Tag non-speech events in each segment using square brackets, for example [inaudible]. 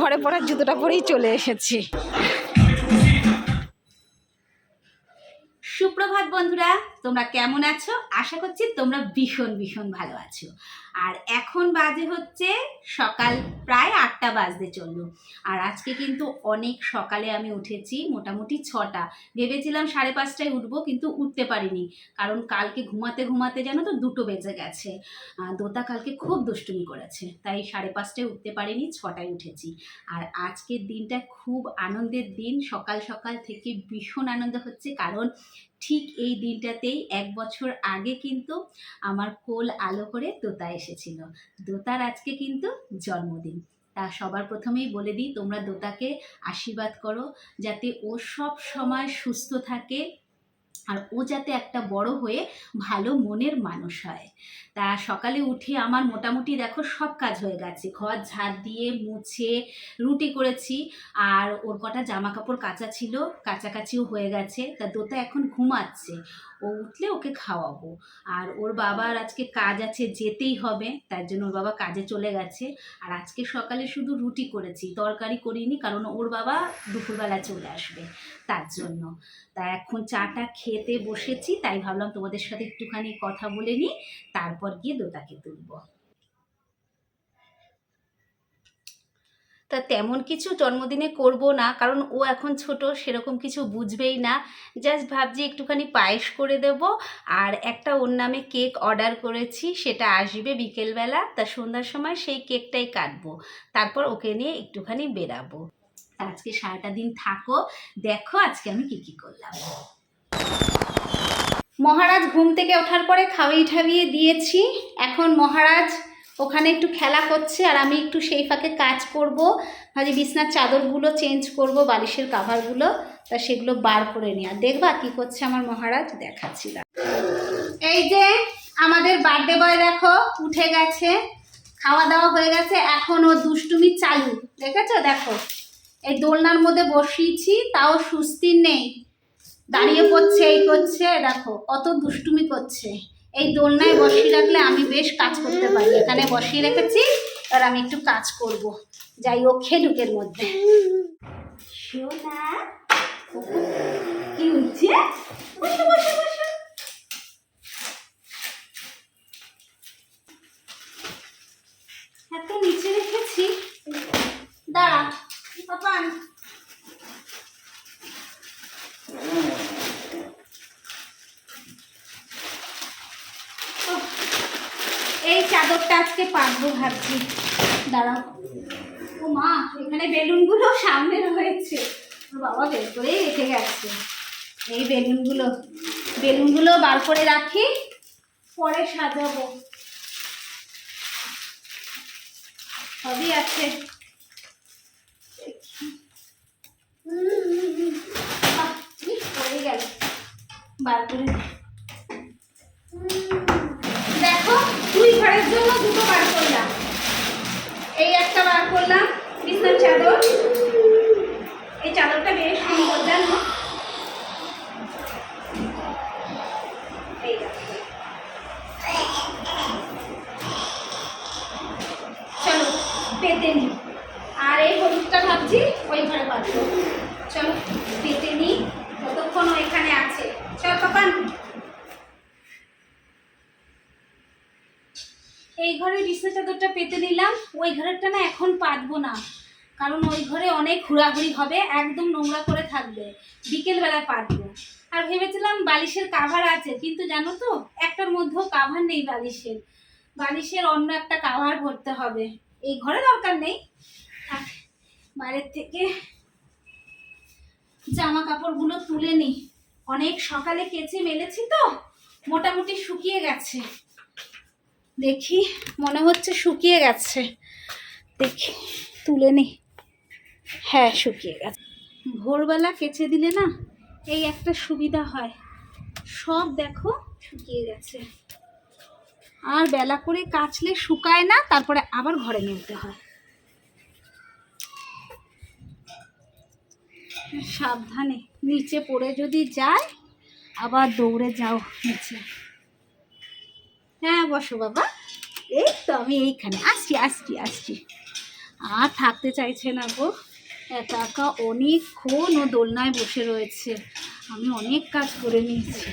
ঘরে পড়ার জুতোটা পরেই চলে এসেছি। সুপ্রভাত বন্ধুরা তোমরা কেমন আছো? আশা করছি তোমরা ভীষণ ভীষণ ভালো আছো। আর এখন বাজে হচ্ছে সকাল প্রায় আটটা বাজতে চলল। আর আজকে কিন্তু অনেক সকালে আমি উঠেছি মোটামুটি ছটা। ভেবেছিলাম সাড়ে পাঁচটায় উঠবো, কিন্তু উঠতে পারিনি। কারণ কালকে ঘুমাতে ঘুমাতে জানো তো দুটো বেজে গেছে। দোতা কালকে খুব দুষ্টুমি করেছে, তাই সাড়ে পাঁচটায় উঠতে পারিনি, ছটায় উঠেছি। আর আজকের দিনটা খুব আনন্দের দিন। সকাল সকাল থেকে ভীষণ আনন্দ হচ্ছে, কারণ ঠিক এই দিনটাতেই এক বছর আগে কিন্তু আমার কোল আলো করে দোতা এসেছিল। দোতার আজকে কিন্তু জন্মদিন। তা সবার প্রথমেই বলে দিই, তোমরা দোতাকে আশীর্বাদ করো যাতে ও সব সময় সুস্থ থাকে আর ও যাতে একটা বড় হয়ে ভালো মনের মানুষ হয়। তা সকালে উঠে আমার মোটামুটি দেখো সব কাজ হয়ে গেছে। ঘর ঝাড় দিয়ে মুছে রুটি করেছি আর ওর কটা জামা কাপড় কাচা ছিল কাছাকাছিও হয়ে গেছে। তা দোতা এখন ঘুমাচ্ছে। ও উঠলে ওকে খাওয়াবো। আর ওর বাবার আজকে কাজ আছে, যেতেই হবে। তার জন্য ওর বাবা কাজে চলে গেছে। আর আজকে সকালে শুধু রুটি করেছি, তরকারি করিনি কারণ ওর বাবা দুপুরবেলা চলে আসবে তার জন্য। তা এখন চাটা খেতে বসেছি, তাই ভাবলাম তোমাদের সাথে একটুখানি কথা বলে নিই। তারপর গিয়ে দোতাকে তুলবো। তা তেমন কিছু জন্মদিনে করব না, কারণ ও এখন ছোট, সেরকম কিছু বুঝবেই না। জাস্ট ভাবছি একটুখানি পায়েস করে দেব, আর একটা ওর নামে কেক অর্ডার করেছি, সেটা আসবে বিকেলবেলা। তা সন্ধ্যার সময় সেই কেকটাই কাটবো, তারপর ওকে নিয়ে একটুখানি বেরাবো আজকে সারাটা দিন থাকো, দেখো আজকে আমি কি কি করলাম। মহারাজ ঘুম থেকে ওঠার পরে খাওয়িয়ে ঠাবিয়ে দিয়েছি। এখন মহারাজ ওখানে একটু খেলা করছে আর আমি একটু সেই ফাঁকে কাজ করব। ভাজি বিছনার চাদরগুলো চেঞ্জ করব, বালিশের কাভারগুলো, তা সেগুলো বার করে নিয়ে আর দেখবা কি করছে আমার মহারাজ? দেখাচ্ছি দাঁড়াও। এই যে আমাদের বার্থডে বয় দেখো, উঠে গেছে, খাওয়া দাওয়া হয়ে গেছে। এখন ও দুষ্টুমি চালু, দেখেছ? দেখো, এই দোলনার মধ্যে বসিয়েছি, তাও সুস্থির নেই। দাঁড়িয়ে পড়ছে এই করছে, দেখো, কত দুষ্টুমি করছে। এই দোলনায় বসিয়ে রাখলে আমি বেশ কাজ করতে পারি। এখানে বসিয়ে রেখেছি আর আমি একটু কাজ করব। যাই ও খেলুকের মধ্যে। কি হচ্ছে বসো বসো বসো এত নিচে রেখেছি দাঁড়া পাপান ওহ, এই চাদরটা আজকে পাতবো ভাবছি। দাঁড়াও। ও মা, এখানে বেলুনগুলো সামনে রয়েছে বাবা বের করেই রেখে গেছে। এই বেলুনগুলো বেলুনগুলো বার করে রাখি, পরে সাজাবো। সবই আছে। বার করে। দেখো দুই ঘরের জন্য দুটো বার করলাম এই একটা বার করলাম, বিছনার চাদর। এই চাদরটা বেশ সুন্দর, জানো এই দেখো। চলো পেতে নি আর এই হলুদটা ভাবছি ওই ঘরে পাতবো চলো পেতে নি ততক্ষণ ও এখানে আছে চল পাপান এই ঘরে বিছনা চাদরটা পেতে নিলাম। ওই ঘরেরটা না এখন পাতবো না। কারণ ওই ঘরে অনেক ঘোরাঘুরি হবে, একদম নোংরা করে থাকবে। বিকেলবেলায় পাতবো। আর ভেবেছিলাম বালিশের কাভার আছে, কিন্তু জানো তো, একটার মধ্যেও কাভার নেই বালিশের। বালিশের অন্য একটা কাভার ভরতে হবে। এই ঘরে দরকার নেই। বাইরের থেকে জামা কাপড়গুলো তুলে নিই অনেক সকালে কেচে মেলেছি তো, মোটামুটি শুকিয়ে গেছে। দেখি, মনে হচ্ছে শুকিয়ে গেছে। দেখি, তুলে নি। হ্যাঁ শুকিয়ে গেছে। ভোরবেলা কেচে দিলে না, এই একটা সুবিধা হয়। সব দেখো শুকিয়ে গেছে। আর বেলা করে কাচলে শুকায় না, তারপরে আবার ঘরে নিতে হয়। সাবধানে, নিচে পড়ে যদি যায়, আবার দৌড়ে যাও নিচে। হ্যাঁ বসো বাবা। এই তো আমি এইখানে। আসছি আসছি আসছি। আর থাকতে চাইছে না গো। একা অনেকক্ষণ ও দোলনায় বসে রয়েছে। আমি অনেক কাজ করে নিয়েছি।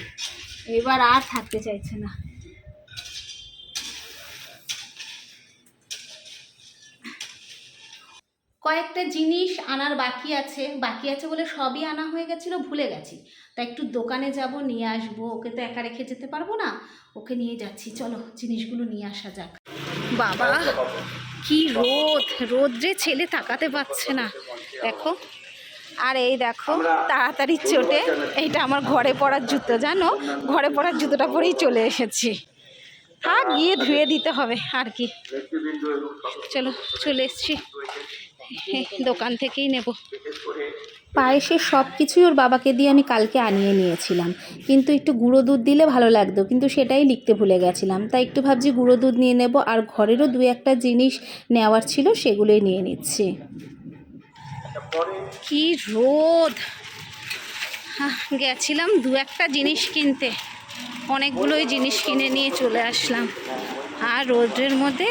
এবার আর থাকতে চাইছে না। কয়েকটা জিনিস আনার বাকি আছে। বাকি আছে বলে সবই আনা হয়ে গেছিল, ভুলে গেছি। তা একটু দোকানে যাব নিয়ে আসব। ওকে তো একা রেখে যেতে পারব না। ওকে নিয়ে যাচ্ছি। চলো জিনিসগুলো নিয়ে আসা যাক। বাবা কি রোদ! রোদ্রে ছেলে তাকাতে পারছে না। দেখো। আর এই দেখো তাড়াতাড়ি চোটে। এইটা আমার ঘরে পড়ার জুতো জানো? ঘরে পড়ার জুতোটা পরেই চলে এসেছি। হ্যাঁ গিয়ে ধুয়ে দিতে হবে আর কি। চলো চলে এসছি। দোকান থেকেই নেব। পায়েসের সব কিছুই ওর বাবাকে দিয়ে আমি কালকে আনিয়ে নিয়েছিলাম। কিন্তু একটু গুঁড়ো দুধ দিলে ভালো লাগতো, কিন্তু সেটাই লিখতে ভুলে গেছিলাম। তাই একটু ভাবছি গুঁড়ো দুধ নিয়ে নেব, আর ঘরেরও দু একটা জিনিস নেওয়ার ছিল সেগুলোই নিয়ে নিচ্ছি। কি রোদ! গেছিলাম দু একটা জিনিস কিনতে। অনেকগুলোই জিনিস কিনে নিয়ে চলে আসলাম। আর রোদ্রের মধ্যে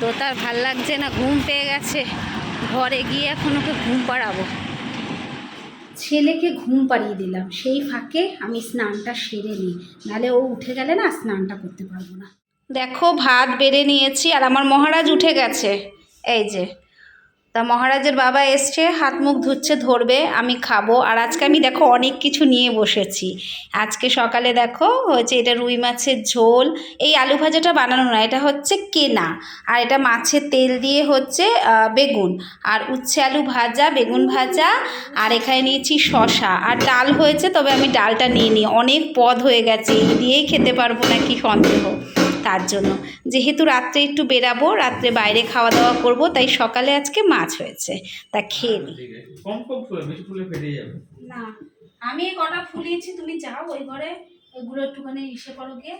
দোতার ভালো লাগছে না, ঘুম পেয়ে গেছে। ঘরে গিয়ে এখন ওকে ঘুম পাড়াবো। ছেলেকে ঘুম পাড়িয়ে দিলাম। সেই ফাঁকে আমি স্নানটা সেরে নিই। নাহলে ও উঠে গেলে না স্নানটা করতে পারব না। দেখো, ভাত বেড়ে নিয়েছি আর আমার মহারাজ উঠে গেছে। এই যে তা মহারাজের বাবা এসছে, হাত মুখ ধুচ্ছে, ধরবে, আমি খাব। আর আজকে আমি দেখো অনেক কিছু নিয়ে বসেছি। আজকে সকালে দেখো হয়েছে এটা রুই মাছের ঝোল। এই আলু ভাজাটা বানানো না এটা হচ্ছে কেনা। আর এটা মাছের তেল দিয়ে হচ্ছে বেগুন। আর উচ্ছে আলু ভাজা, বেগুন ভাজা, আর এখানে নিয়েছি শশা আর ডাল হয়েছে, তবে আমি ডালটা নিয়ে নিই অনেক পদ হয়ে গেছে, এই দিয়েই খেতে পারব না কি সন্দেহ? তার জন্য। যেহেতু রাত্রে একটু বেরাবো রাত্রে বাইরে খাওয়া দাওয়া করব তাই সকালে আজকে মাছ হয়েছে। তা খেয়ে নিই ঠিক আছে। কম কম ফুলে বেশি ফুলে ফেটে যাবে। না আমি এই কটা ফুলিয়েছি তুমি যাও ওই ঘরে ওইগুলো একটুখানি ইসে করো গিয়ে।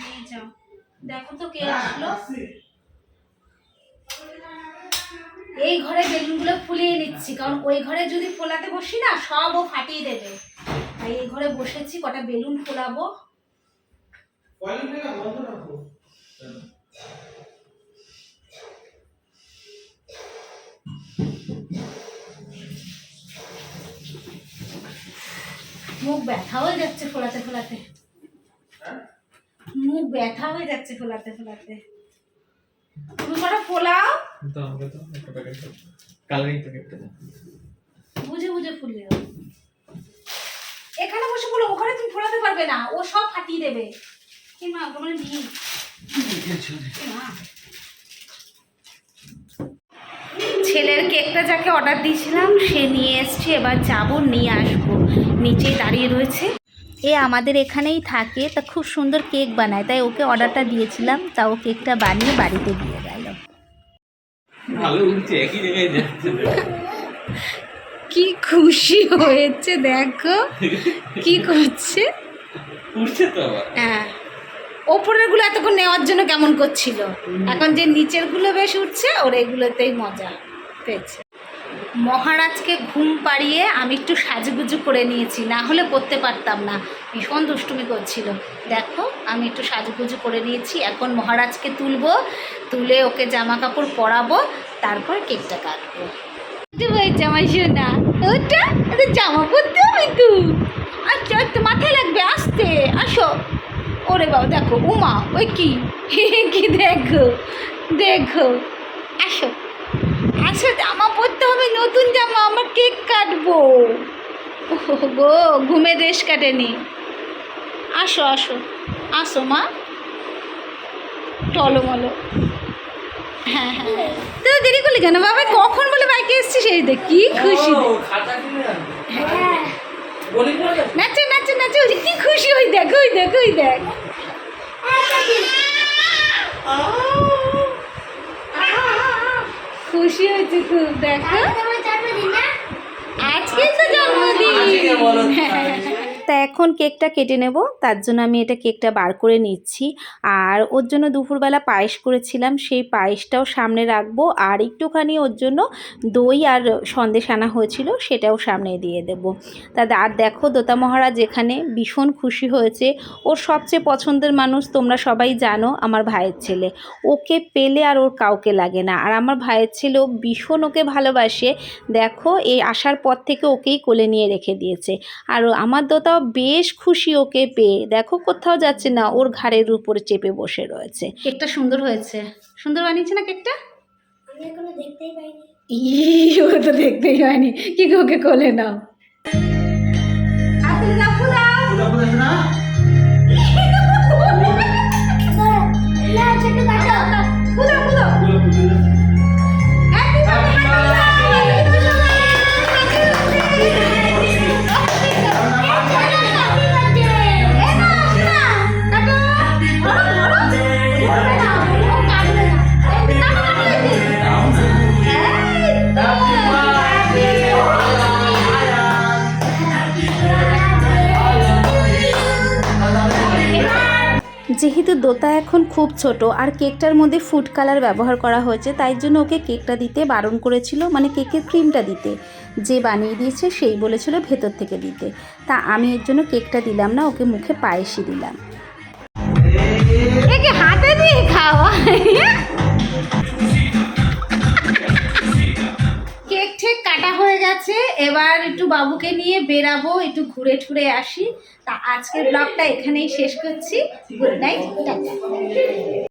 নিয়ে যাও। দেখো তো কে আসলো। এই ঘরে বেলুনগুলো ফুলিয়ে নিচ্ছি কারণ ওই ঘরে যদি ফোলাতে বসি না সব ও ফাটিয়ে দেবে। তাই এই ঘরে বসেছি কটা বেলুন ফোলাবো। কয়েলটা বন্ধ রাখো মুখ ব্যথা হয়ে যাচ্ছে ফোলাতে ফোলাতে। হ্যাঁ? মুখ ব্যথা হয়ে যাচ্ছে ফোলাতে ফোলাতে। তুমি কটা ফোলাও। তো আমরা তো একটা প্যাকেট কালারিং প্যাকেটটা বুঝে বুঝে ফুলিও এখানে বসে বলো ওখানে তুমি ফোলাতে পারবে না। ও সব ফাটিয়ে দেবে। মা তোমার নিই ছেলের কেকটা যাকে অর্ডার দিয়েছিলাম সে নিয়ে এসছে এবার যাব নিয়ে আসব। নিচে দাঁড়িয়ে রয়েছে। এ আমাদের এখানেই থাকে তা খুব সুন্দর কেক বানায় তাই ওকে অর্ডারটা দিয়েছিলাম তা ও কেকটা বানিয়ে বাড়িতে দিয়ে গেল। কি খুশি হয়েছে দেখো। কি করছে? উঠছে তো আবার। হ্যাঁ। ওপরেরগুলো এতক্ষণ নেওয়ার জন্য কেমন করছিল? এখন যে নিচেরগুলো বেশ উঠছে, ওর এগুলোতেই মজা পেয়েছে। মহারাজকে ঘুম পাড়িয়ে আমি একটু সাজুগুজু করে নিয়েছি, না হলে করতে পারতাম না। ভীষণ দুষ্টুমি করছিল। দেখো, আমি একটু সাজুগুজু করে নিয়েছি, এখন মহারাজকে তুলবো, তুলে ওকে জামা কাপড় পরাবো, তারপর কেকটা কাটবো। জামা শোনা ওটা জামা পরতে হবে তো। আচ্ছা মাথায় লাগবে, আসতে, আসো। ওরে বাবা দেখো উমা ওই কি? [laughs] কি দেখো? দেখো আসো। আসো জামা পরতে হবে নতুন জামা আমার কেক কাটবো। গো ঘুমে রেশ কাটেনি। আসো আসো আসো মা। টলমলো। হ্যাঁ হ্যাঁ। তো দেরি করলি কেন? বাবা কখন বলে বাইকে এসছিস? এই দেখ কি খুশি। হ্যাঁ। নাচে নাচে ওই কি খুশি ওই দেখ ওই দেখ ওই দেখ। খুশি হয়েছে খুব দেখো আজকে তো আজকে বলো জন্মদিন। [laughs] তা এখন কেকটা কেটে নেব। তার জন্য আমি এটা কেকটা বার করে নিচ্ছি। আর ওর জন্য দুপুরবেলা পায়েস করেছিলাম। সেই পায়েসটাও সামনে রাখব। আর একটুখানি ওর জন্য দই আর সন্দেশ আনা হয়েছিল, সেটাও সামনে দিয়ে দেব। তা আর দেখো দোতা মহারাজ এখানে ভীষণ খুশি হয়েছে। ওর সবচেয়ে পছন্দের মানুষ তোমরা সবাই জানো, আমার ভাইয়ের ছেলে। ওকে পেলে আর ওর কাউকে লাগে না। আর আমার ভাইয়ের ছেলেও ভীষণ ওকে ভালোবাসে। দেখো, এই আসার পর থেকে ওকেই কোলে নিয়ে রেখে দিয়েছে। আর আমার দোতাও বেশ খুশি ওকে পেয়ে দেখো কোথাও যাচ্ছে না ওর ঘাড়ের উপরে চেপে বসে রয়েছে কেকটা সুন্দর হয়েছে সুন্দর বানিয়েছে না কেকটা আমি এখনও দেখতেই পাইনি ই ও তো দেখতেই হয়নি কি গো ওকে কোলে নাও আপনি না যেহেতু দোতা এখন খুব ছোট আর কেকটার মধ্যে ফুড কালার ব্যবহার করা হয়েছে, তাই জন্য ওকে কেকটা দিতে বারণ করেছিল মানে কেকের ক্রিমটা দিতে। যে বানিয়ে দিয়েছে সেই বলেছিল ভেতর থেকে দিতে। তা আমি এর জন্য কেকটা দিলাম না, ওকে মুখে পায়েসি দিলাম। হাতে দিয়ে খাওয়া। এবার একটু বাবুকে নিয়ে বেরাবো, একটু ঘুরে ঠুরে আসি। তা আজকের ব্লগটা এখানেই শেষ করছি। Good night